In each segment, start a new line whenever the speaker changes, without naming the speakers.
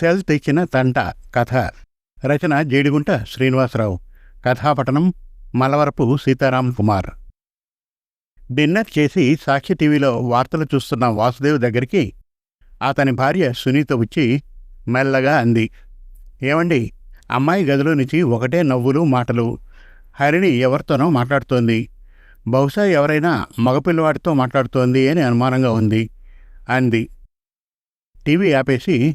Cell తెచ్చిన తంట కథ. రచన జేడిగుంట శ్రీనివాసరావు. కథాపటనం మలవరపు సీతారాం కుమార్. డిన్నర్ చేసి సాక్షి టీవీలో వార్తలు చూస్తున్న వాసుదేవ్ దగ్గరికి అతని భార్య సునీత వచ్చి మెల్లగా అంది. ఏమండి? అమ్మాయి గదిలో నుంచి ఒకటే నవ్వులు మాటలు. హరిణి ఎవరితోనో మాట్లాడుతోంది. బహుశా ఎవరైనా మగపిల్లవాడితో మాట్లాడుతోంది అని అనుమానంగా ఉంది. అంది. టీవీ ఆపేసి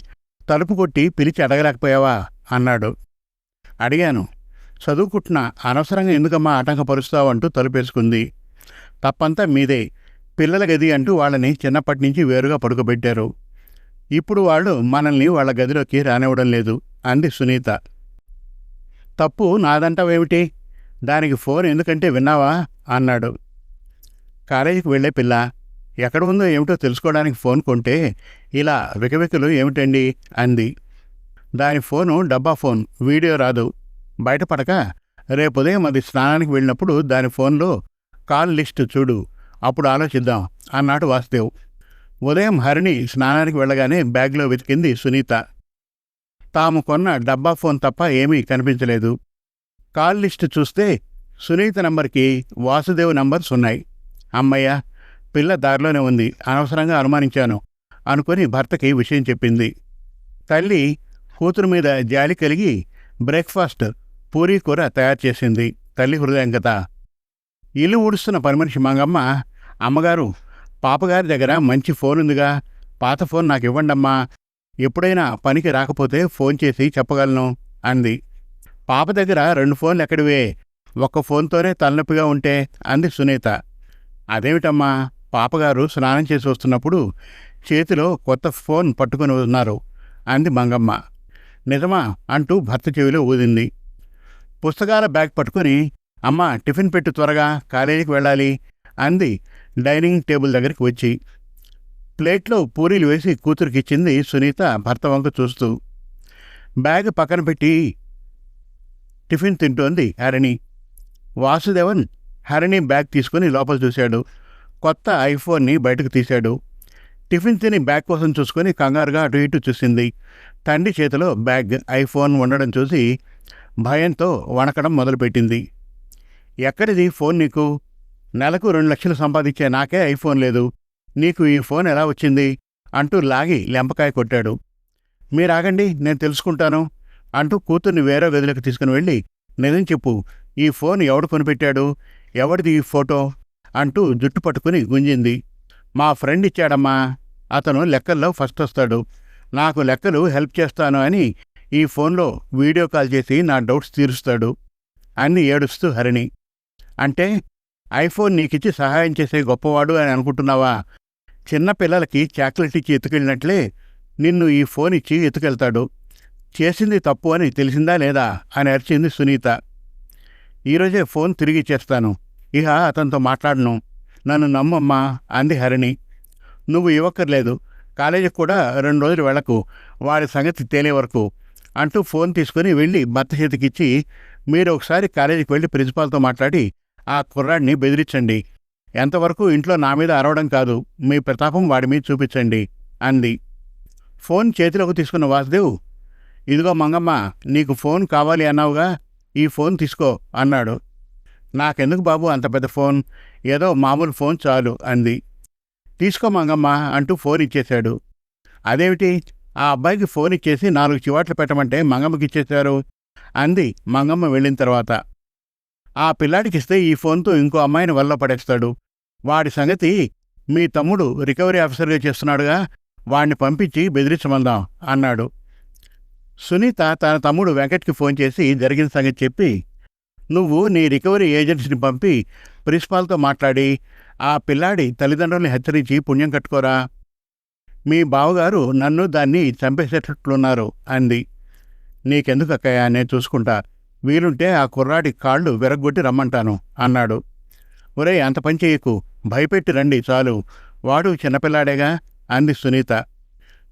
తలుపు కొట్టి పిలిచి అడగలేకపోయావా? అన్నాడు. అడిగాను. చదువుకుంటున్నా అనవసరంగా ఎందుకమ్మా ఆటంకపరుస్తావంటూ తలుపేసుకుంది. తప్పంతా మీదే. పిల్లల గది అంటూ వాళ్ళని చిన్నప్పటి నుంచి వేరుగా పడుకోబెట్టారు. ఇప్పుడు వాళ్ళు మనల్ని వాళ్ళ గదిలోకి రానివ్వడం లేదు అంది సునీత. తప్పు నాదంటావేమిటి? దానికి ఫోన్ ఎందుకంటే విన్నావా? అన్నాడు. కాలేజీకి వెళ్ళే పిల్ల ఎక్కడ ఉందో ఏమిటో తెలుసుకోవడానికి ఫోన్ కొంటే ఇలా వికవికలు ఏమిటండి? అంది. దాని ఫోను డబ్బా ఫోన్ వీడియో రాదు. బయటపడక రేపు ఉదయం అది స్నానానికి వెళ్ళినప్పుడు దాని ఫోన్లో కాల్ లిస్ట్ చూడు. అప్పుడు ఆలోచిద్దాం అన్నాడు వాసుదేవ్. ఉదయం హరిణి స్నానానికి వెళ్ళగానే బ్యాగ్లో వెతికింది సునీత. తాము కొన్న డబ్బా ఫోన్ తప్ప ఏమీ కనిపించలేదు. కాల్ లిస్ట్ చూస్తే సునీత నంబర్కి వాసుదేవ్ నంబర్స్ ఉన్నాయి. అమ్మయ్య పిల్ల దారిలోనే ఉంది. అనవసరంగా అనుమానించాను. అనుకుని భర్తకి విషయం చెప్పింది. తల్లి కూతురు మీద జాలి కలిగి బ్రేక్ఫాస్ట్ పూరీ కూర తయారు చేసింది. తల్లి హృదయం కదా ఇల్లు ఊడుస్తున్న పనిమనిషి మంగమ్మ అమ్మగారు పాపగారి దగ్గర మంచి ఫోన్ ఉందిగా. పాత ఫోన్ నాకు ఇవ్వండమ్మా. ఎప్పుడైనా పనికి రాకపోతే ఫోన్ చేసి చెప్పగలను అంది. పాప దగ్గర రెండు ఫోన్లు ఎక్కడివే? ఒక్క ఫోన్తోనే తలనొప్పిగా ఉంటే అంది సునీత. అదేమిటమ్మా? పాపగారు స్నానం చేసి వస్తున్నప్పుడు చేతిలో కొత్త ఫోన్ పట్టుకుని ఉన్నారు అంది మంగమ్మ. నిజమా అంటూ భర్త చెవిలో ఊదింది. పుస్తకాల బ్యాగ్ పట్టుకుని అమ్మ టిఫిన్ పెట్టు త్వరగా కాలేజీకి వెళ్ళాలి అంది డైనింగ్ టేబుల్ దగ్గరికి వచ్చి. ప్లేట్లో పూరీలు వేసి కూతురికిచ్చింది సునీత భర్త వంక చూస్తూ. బ్యాగ్ పక్కన పెట్టి టిఫిన్ తింటోంది హరిణి. వాసుదేవన్ హరిణి బ్యాగ్ తీసుకుని లోపల చూశాడు. కొత్త ఐఫోన్ని బయటకు తీశాడు. టిఫిన్ తిని బ్యాగ్ కోసం చూసుకొని కంగారుగా అటు ఇటు చూసింది. తండ్రి చేతిలో బ్యాగ్ ఐఫోన్ ఉండడం చూసి భయంతో వణకడం మొదలుపెట్టింది. ఎక్కడిది ఫోన్ నీకు? నెలకు రెండు లక్షలు సంపాదించే నాకే ఐఫోన్ లేదు. నీకు ఈ ఫోన్ ఎలా వచ్చింది? అంటూ లాగి లెంపకాయ కొట్టాడు. మీరాగండి నేను తెలుసుకుంటాను అంటూ కూతుర్ని వేరే గదిలోకి తీసుకుని వెళ్ళి నిజం చెప్పు ఈ ఫోన్ ఎవడు కొనిపెట్టాడు? ఎవడిది ఈ ఫోటో? అంటూ జుట్టు పట్టుకుని గుంజింది. మా ఫ్రెండ్ ఇచ్చాడమ్మా. అతను లెక్కల్లో ఫస్ట్ వస్తాడు. నాకు లెక్కలు హెల్ప్ చేస్తాను అని ఈ ఫోన్లో వీడియో కాల్ చేసి నా డౌట్స్ తీరుస్తాడు. అన్ని ఏడుస్తూ హరిణి. అంటే ఐఫోన్ నీకిచ్చి సహాయం చేసే గొప్పవాడు అని అనుకుంటున్నావా? చిన్న పిల్లలకి చాక్లెట్ ఇచ్చి ఎత్తుకెళ్ళినట్లే నిన్ను ఈ ఫోన్ ఇచ్చి ఎత్తుకెళ్తాడు. చేసింది తప్పు అని తెలిసిందా లేదా? అని అరిచింది సునీత. ఈరోజే ఫోన్ తిరిగి ఇచ్చేస్తాను ఇక అతనితో మాట్లాడను. నన్ను నమ్మమ్మా అంది హరిణి. నువ్వు ఇవ్వక్కర్లేదు. కాలేజీకి కూడా రెండు రోజులు వెళ్ళకు. వాడి సంగతి తేలే వరకు. అంటూ ఫోన్ తీసుకుని వెళ్ళి భర్త చేతికిచ్చి మీరు ఒకసారి కాలేజీకి వెళ్ళి ప్రిన్సిపాల్తో మాట్లాడి ఆ కుర్రాడిని బెదిరించండి. ఎంతవరకు ఇంట్లో నా మీద అరవడం కాదు మీ ప్రతాపం వాడి మీద చూపించండి అంది. ఫోన్ చేతిలోకి తీసుకున్న వాసుదేవ్ ఇదిగో మంగమ్మ నీకు ఫోన్ కావాలి అన్నావుగా ఈ ఫోన్ తీసుకో అన్నాడు. నాకెందుకు బాబు అంత పెద్ద ఫోన్? ఏదో మామూలు ఫోన్ చాలు అంది. తీసుకో మంగమ్మ అంటూ ఫోన్ ఇచ్చేశాడు. అదేమిటి? ఆ అబ్బాయికి ఫోన్ ఇచ్చేసి నాలుగు చివాట్లు పెట్టమంటే మంగమ్మకి ఇచ్చేశారు? అంది మంగమ్మ వెళ్ళిన తర్వాత. ఆ పిల్లాడికి ఇస్తే ఈ ఫోన్తో ఇంకో అమ్మాయిని వల్ల పడేస్తాడు. వాడి సంగతి మీ తమ్ముడు రికవరీ ఆఫీసర్గా చేస్తున్నాడుగా వాడిని పంపించి బెదిరించమందాం అన్నాడు. సునీత తన తమ్ముడు వెంకట్కి ఫోన్ చేసి జరిగిన సంగతి చెప్పి నువ్వు నీ రికవరీ ఏజెన్సీని పంపి ప్రిన్సిపాల్తో మాట్లాడి ఆ పిల్లాడి తల్లిదండ్రుల్ని హెచ్చరించి పుణ్యం కట్టుకోరా. మీ బావగారు నన్ను దాన్ని చంపేసేటట్లున్నారు అంది. నీకెందుకు అక్కయ్య నేను చూసుకుంటా. వీలుంటే ఆ కుర్రాడి కాళ్ళు విరగ్గొట్టి రమ్మంటాను అన్నాడు. ఒరేయ్ అంత పని చేయకు. భయపెట్టి రండి చాలు. వాడు చిన్నపిల్లాడేగా అంది సునీత.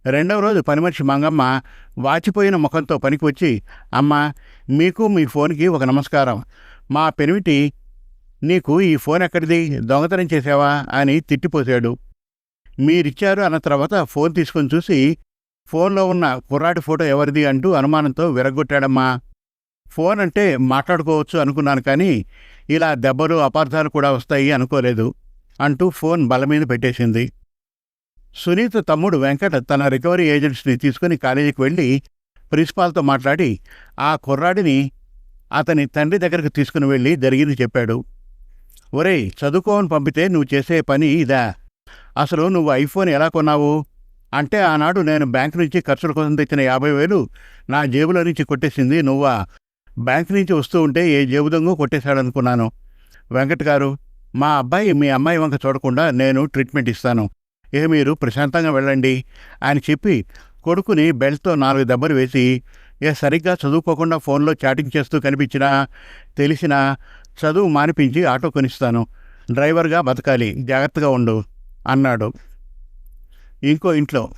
రెండవ రోజు పనిమనిషి మంగమ్మ వాచిపోయిన ముఖంతో పనికి వచ్చి అమ్మా మీకు మీ ఫోన్కి ఒక నమస్కారం. మా పెనిమిటి నీకు ఈ ఫోన్ ఎక్కడిది? దొంగతనం చేసావా అని తిట్టిపోశాడు. మీరిచ్చారు అన్న తర్వాత ఫోన్ తీసుకొని చూసి ఫోన్లో ఉన్న కుర్రాడి ఫోటో ఎవరిది అంటూ అనుమానంతో విరగొట్టాడమ్మా ఫోన్ అంటే మాట్లాడుకోవచ్చు అనుకున్నాను కానీ ఇలా దెబ్బలు అపార్థాలు కూడా వస్తాయి అనుకోలేదు అంటూ ఫోన్ బల మీద పెట్టేసింది. సునీత తమ్ముడు వెంకట తన రికవరీ ఏజెంట్స్ని తీసుకుని కాలేజీకి వెళ్ళి ప్రిన్సిపాల్తో మాట్లాడి ఆ కుర్రాడిని అతని తండ్రి దగ్గరకు తీసుకుని వెళ్ళి జరిగింది చెప్పాడు. ఒరేయ్ చదువుకోని పంపితే నువ్వు చేసే పని ఇదా? అసలు నువ్వు ఐఫోన్ ఎలా కొన్నావు? అంటే ఆనాడు నేను బ్యాంక్ నుంచి ఖర్చుల కోసం తెచ్చిన యాభై వేలు నా జేబులో నుంచి కొట్టేసింది నువ్వా? బ్యాంక్ నుంచి వస్తూ ఉంటే ఏ జేబు దొంగ కొట్టేశాడనుకున్నాను. వెంకట్ గారు మా అబ్బాయి మీ అమ్మాయి వంక చూడకుండా నేను ట్రీట్మెంట్ ఇస్తాను. ఇక మీరు ప్రశాంతంగా వెళ్ళండి. అని చెప్పి కొడుకుని బెల్ట్తో నాలుగు దెబ్బలు వేసి ఏ సరిగ్గా చదువుకోకుండా ఫోన్లో చాటింగ్ చేస్తూ కనిపించినా తెలిసినా చదువు మానిపించి ఆటో కొనిస్తాను. డ్రైవర్గా బతకాలి జాగ్రత్తగా ఉండు అన్నాడు. ఇంకో ఇంట్లో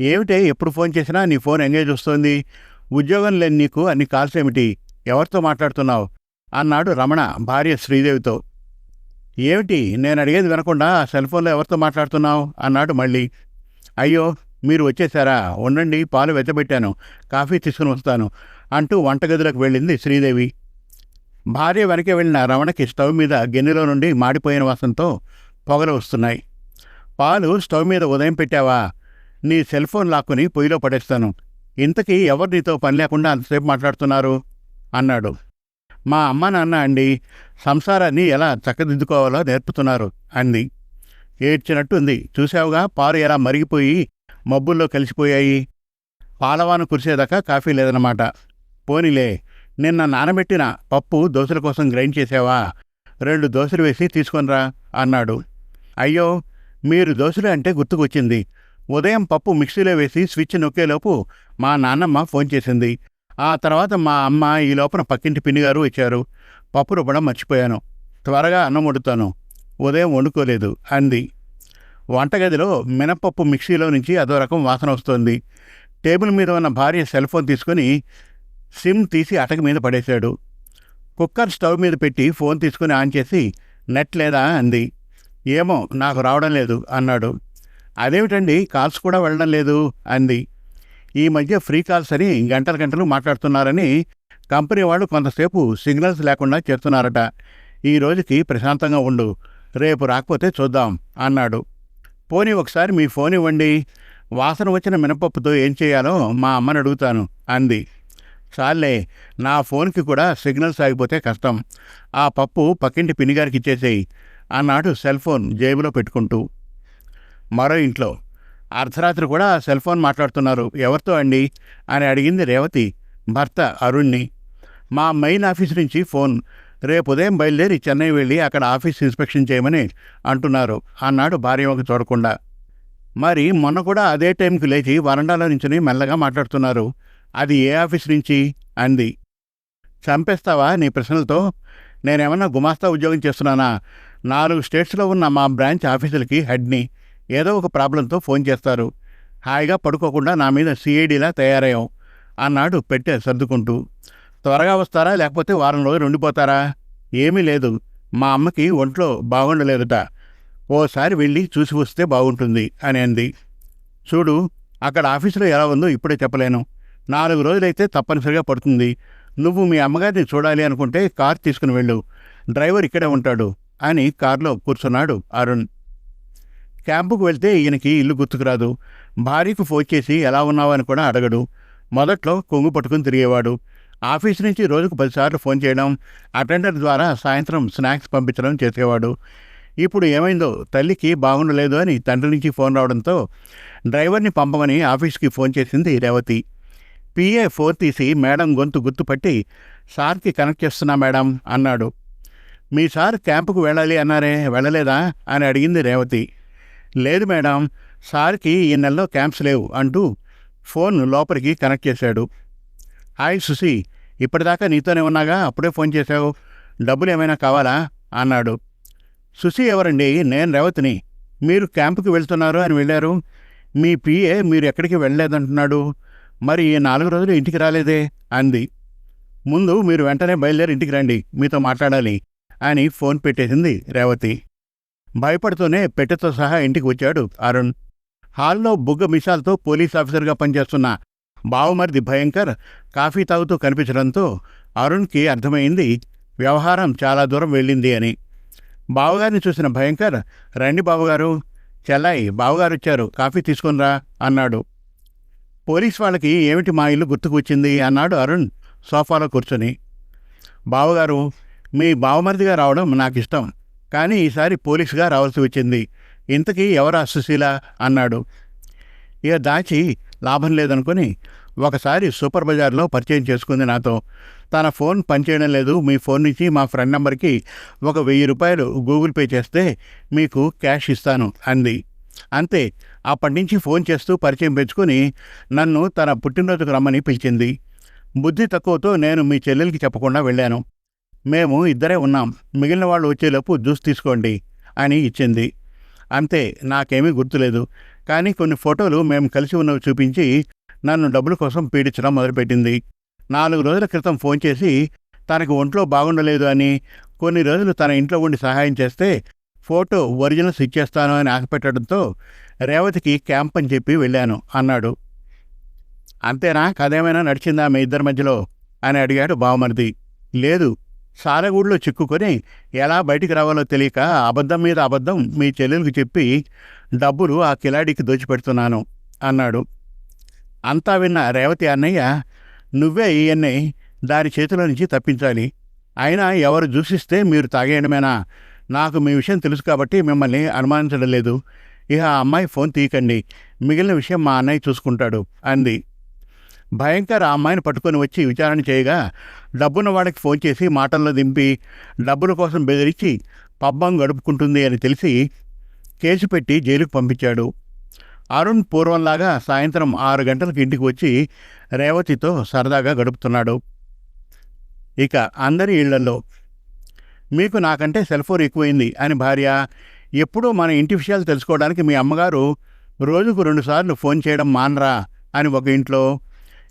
ఏమిటే ఎప్పుడు ఫోన్ చేసినా నీ ఫోన్ ఎంగేజ్ వస్తోంది? ఉద్యోగం లేని నీకు అన్ని కాల్స్ ఏమిటి? ఎవరితో మాట్లాడుతున్నావు? అన్నాడు రమణ భార్య శ్రీదేవితో. ఏమిటి? నేను అడిగేది వినకుండా సెల్ ఫోన్లో ఎవరితో మాట్లాడుతున్నావు? అన్నాడు మళ్ళీ. అయ్యో మీరు వచ్చేసారా? ఉండండి పాలు వెచ్చబెట్టాను కాఫీ తీసుకుని వస్తాను అంటూ వంటగదిలోకి వెళ్ళింది శ్రీదేవి. భార్య వెనక వెళ్ళిన రమణకి స్టవ్ మీద గిన్నెలో నుండి మాడిపోయిన వాసనతో పొగలు వస్తున్నాయి. పాలు స్టవ్ మీద ఉదయం పెట్టావా? నీ సెల్ ఫోన్ లాక్కుని పొయ్యిలో పడేస్తాను. ఇంతకీ ఎవరు నీతో పని లేకుండా అంతసేపు మాట్లాడుతున్నారు? అన్నాడు. మా అమ్మ నాన్న అండి సంసారాన్ని ఎలా చక్కదిద్దుకోవాలో నేర్పుతున్నారు అంది. ఏడ్చినట్టుంది. చూసావుగా పాలు ఎలా మరిగిపోయి మబ్బుల్లో కలిసిపోయాయి. పాలవాను కురిసేదాకా కాఫీ లేదన్నమాట. పోనీలే నిన్న నానబెట్టిన పప్పు దోశల కోసం గ్రైండ్ చేసావా? రెండు దోశలు వేసి తీసుకొనిరా అన్నాడు. అయ్యో మీరు దోశలు అంటే గుర్తుకొచ్చింది. ఉదయం పప్పు మిక్సీలో వేసి స్విచ్ నొక్కేలోపు మా నాన్నమ్మ ఫోన్ చేసింది. ఆ తర్వాత మా అమ్మ ఈ లోపల పక్కింటి పిన్నిగారు వచ్చారు. పప్పు రుబ్బడం మర్చిపోయాను. త్వరగా అన్నం వండుతాను. ఉదయం వండుకోలేదు అంది. వంటగదిలో మినపప్పు మిక్సీలో నుంచి అదో రకం వాసన వస్తోంది. టేబుల్ మీద ఉన్న భార్య సెల్ ఫోన్ తీసుకొని సిమ్ తీసి అటక మీద పడేశాడు. కుక్కర్ స్టవ్ మీద పెట్టి ఫోన్ తీసుకుని ఆన్ చేసి నెట్ లేదా? అంది. ఏమో నాకు రావడం లేదు అన్నాడు. అదేమిటండి? కాల్స్ కూడా వెళ్ళడం లేదు అంది. ఈ మధ్య ఫ్రీ కాల్స్ అని గంటల గంటలు మాట్లాడుతున్నారని కంపెనీ వాళ్ళు కొంతసేపు సిగ్నల్స్ లేకుండా చేస్తున్నారట. ఈ రోజుకి ప్రశాంతంగా ఉండు. రేపు రాకపోతే చూద్దాం అన్నాడు. పోనీ ఒకసారి మీ ఫోన్ ఇవ్వండి. వాసన వచ్చిన మినపప్పుతో ఏం చేయాలో మా అమ్మని అడుగుతాను అంది. చాలే నా ఫోన్కి కూడా సిగ్నల్స్ ఆగిపోతే కష్టం. ఆ పప్పు పక్కింటి పినిగారికి ఇచ్చేసేయి అన్నాడు సెల్ ఫోన్ జేబులో పెట్టుకుంటూ. మరో ఇంట్లో అర్ధరాత్రి కూడా సెల్ ఫోన్ మాట్లాడుతున్నారు ఎవరితో అండి? అని అడిగింది రేవతి భర్త అరుణ్ణి మా మెయిన్ ఆఫీస్ నుంచి ఫోన్ రేపు ఉదయం బయలుదేరి చెన్నై వెళ్ళి అక్కడ ఆఫీస్ ఇన్స్పెక్షన్ చేయమని అంటున్నారు. అన్నాడు భార్య ఒక చూడకుండా మరి మొన్న కూడా అదే టైంకి లేచి వరండాలో నుంచుని మెల్లగా మాట్లాడుతున్నారు. అది ఏ ఆఫీస్ నుంచి? అంది. చంపేస్తావా నీ ప్రశ్నలతో? నేనేమన్నా గుమాస్తా ఉద్యోగం చేస్తున్నానా? నాలుగు స్టేట్స్లో ఉన్న మా బ్రాంచ్ ఆఫీసులకి హెడ్ని. ఏదో ఒక ప్రాబ్లంతో ఫోన్ చేస్తారు. హాయిగా పడుకోకుండా నా మీద సిఐడిలా తయారయ్యాం. అన్నాడు పెట్టే సర్దుకుంటూ. త్వరగా వస్తారా లేకపోతే వారం రోజులు ఉండిపోతారా? ఏమీ లేదు. మా అమ్మకి ఒంట్లో బాగుండలేదట. ఓసారి వెళ్ళి చూసి వస్తే బాగుంటుంది అని అంది. చూడు అక్కడ ఆఫీసులో ఎలా ఉందో ఇప్పుడే చెప్పలేను. నాలుగు రోజులైతే తప్పనిసరిగా పడుతుంది. నువ్వు మీ అమ్మగారిని చూడాలి అనుకుంటే కార్ తీసుకుని వెళ్ళు. డ్రైవర్ ఇక్కడే ఉంటాడు అని కారులో కూర్చున్నాడు అరుణ్. క్యాంపుకు వెళ్తే ఈయనకి ఇల్లు గుర్తుకురాదు. భార్యకు ఫోన్ చేసి ఎలా ఉన్నావని కూడా అడగడు. మొదట్లో కొంగు పట్టుకుని తిరిగేవాడు. ఆఫీస్ నుంచి రోజుకు పదిసార్లు ఫోన్ చేయడం అటెండర్ ద్వారా సాయంత్రం స్నాక్స్ పంపించడం చేసేవాడు. ఇప్పుడు ఏమైందో తల్లికి బాగుండలేదు అని తండ్రి నుంచి ఫోన్ రావడంతో డ్రైవర్ని పంపమని ఆఫీస్కి ఫోన్ చేసింది రేవతి. పిఏ ఫోర్ తీసి మేడం గొంతు గుర్తుపట్టి సార్కి కనెక్ట్ చేస్తున్నా మేడం అన్నాడు. మీ సార్ క్యాంపుకు వెళ్ళాలి అన్నారే వెళ్ళలేదా? అని అడిగింది రేవతి. లేదు మేడం సార్కి ఈ నెలలో క్యాంప్స్ లేవు అంటూ ఫోన్ లోపలికి కనెక్ట్ చేశాడు. హాయ్ సుసి ఇప్పటిదాకా నీతోనే ఉన్నాగా అప్పుడే ఫోన్ చేశావు. డబ్బులు ఏమైనా కావాలా? అన్నాడు. సుశీ ఎవరండి? నేను రేవతిని. మీరు క్యాంపుకి వెళ్తున్నారు అని వెళ్ళారు. మీ పిఏ మీరు ఎక్కడికి వెళ్ళలేదంటున్నాడు. మరి ఈ నాలుగు రోజులు ఇంటికి రాలేదే? అంది. ముందు మీరు వెంటనే బయలుదేరి ఇంటికి రండి. మీతో మాట్లాడాలి అని ఫోన్ పెట్టేసింది రేవతి. భయపడుతూనే పెట్టెతో సహా ఇంటికి వచ్చాడు అరుణ్. హాల్లో బుగ్గ మిషాల్తో పోలీస్ ఆఫీసర్గా పనిచేస్తున్న బావమరిది భయంకర్. కాఫీ తాగుతూ కనిపించడంతో అరుణ్కి అర్థమైంది వ్యవహారం చాలా దూరం వెళ్ళింది అని. బావగారిని చూసిన భయంకర్ రండి బావగారు చెల్లాయి బావగారు వచ్చారు కాఫీ తీసుకునిరా అన్నాడు. పోలీస్ వాళ్ళకి ఏమిటి మా ఇల్లు గుర్తుకు వచ్చింది అన్నాడు అరుణ్ సోఫాలో కూర్చొని. బావగారు మీ బావమరిదిగా రావడం నాకు ఇష్టం కానీ ఈసారి పోలీసుగా రావాల్సి వచ్చింది. ఇంతకీ ఎవరు ఆ సుశీల? అన్నాడు. ఇక దాచి లాభం లేదనుకొని ఒకసారి సూపర్ బజార్లో పరిచయం చేసుకుంది నాతో. తన ఫోన్ పనిచేయడం లేదు. మీ ఫోన్ నుంచి మా ఫ్రెండ్ నెంబర్కి ఒక వెయ్యి రూపాయలు గూగుల్ పే చేస్తే మీకు క్యాష్ ఇస్తాను అంది. అంతే అప్పటి నుంచి ఫోన్ చేస్తూ పరిచయం పెంచుకుని నన్ను తన పుట్టినరోజుకు రమ్మని పిలిచింది. బుద్ధి తక్కువతో నేను మీ చెల్లెలకి చెప్పకుండా వెళ్ళాను. మేము ఇద్దరే ఉన్నాం. మిగిలిన వాళ్ళు వచ్చేలోపు జ్యూస్ తీసుకోండి అని ఇచ్చింది. అంతే నాకేమీ గుర్తులేదు. కానీ కొన్ని ఫోటోలు మేము కలిసి ఉన్నవి చూపించి నన్ను డబ్బుల కోసం పీడించడం మొదలుపెట్టింది. నాలుగు రోజుల క్రితం ఫోన్ చేసి తనకు ఒంట్లో బాగుండలేదు అని కొన్ని రోజులు తన ఇంట్లో ఉండి సహాయం చేస్తే ఫోటో ఒరిజినల్స్ ఇచ్చేస్తాను అని ఆశపెట్టడంతో రేవతికి క్యాంప్ అని చెప్పి వెళ్ళాను అన్నాడు. అంతేనా? కదేమైనా నడిచిందా మీ ఇద్దరి మధ్యలో? అని అడిగాడు బావమరిది. లేదు సాలగూడులో చిక్కుకొని ఎలా బయటికి రావాలో తెలియక అబద్ధం మీద అబద్ధం మీ చెల్లెలకు చెప్పి డబ్బులు ఆ కిలాడికి దోచిపెడుతున్నాను అన్నాడు. అంతా విన్న రేవతి అన్నయ్య నువ్వే ఈయన్ని దాని చేతిలో నుంచి తప్పించాలి. అయినా ఎవరు దూషిస్తే మీరు తాగేయడమేనా? నాకు మీ విషయం తెలుసు కాబట్టి మిమ్మల్ని అనుమానించడం లేదు. ఇక ఆ అమ్మాయి ఫోన్ తీయకండి. మిగిలిన విషయం మా అన్నయ్య చూసుకుంటాడు అంది. భయంకర్ ఆ అమ్మాయిని పట్టుకొని వచ్చి విచారణ చేయగా డబ్బున్న వాడికి ఫోన్ చేసి మాటల్లో దింపి డబ్బుల కోసం బెదిరించి పబ్బం గడుపుకుంటుంది అని తెలిసి కేసు పెట్టి జైలుకు పంపించాడు. అరుణ్ పూర్వంలాగా సాయంత్రం ఆరు గంటలకు ఇంటికి వచ్చి రేవతితో సరదాగా గడుపుతున్నాడు. ఇక అందరి ఇళ్ళలో మీకు నాకంటే సెల్ ఫోన్ ఎక్కువైంది అని భార్య ఎప్పుడూ మన ఇంటి విషయాలు తెలుసుకోవడానికి మీ అమ్మగారు రోజుకు రెండుసార్లు ఫోన్ చేయడం మానరా అని ఒక ఇంట్లో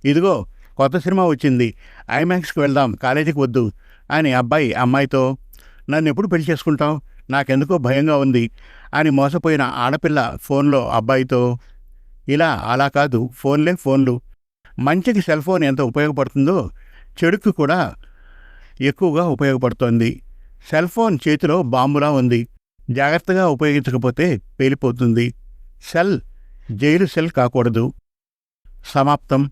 ఇదిగో కొత్త సినిమా వచ్చింది. ఐమాక్స్కి వెళ్దాం. కాలేజీకి వద్దు. అని అబ్బాయి అమ్మాయితో నన్ను ఎప్పుడు పెళ్ళి చేసుకుంటావు? నాకెందుకో భయంగా ఉంది అని మోసపోయిన ఆడపిల్ల ఫోన్లో అబ్బాయితో ఇలా అలా కాదు. ఫోన్లే ఫోన్లు. మంచికి సెల్ ఫోన్ ఎంత ఉపయోగపడుతుందో చెడుకు కూడా ఎక్కువగా ఉపయోగపడుతోంది. సెల్ ఫోన్ చేతిలో బాంబులా ఉంది. జాగ్రత్తగా ఉపయోగించకపోతే పేలిపోతుంది. సెల్ జైలు సెల్ కాకూడదు. సమాప్తం.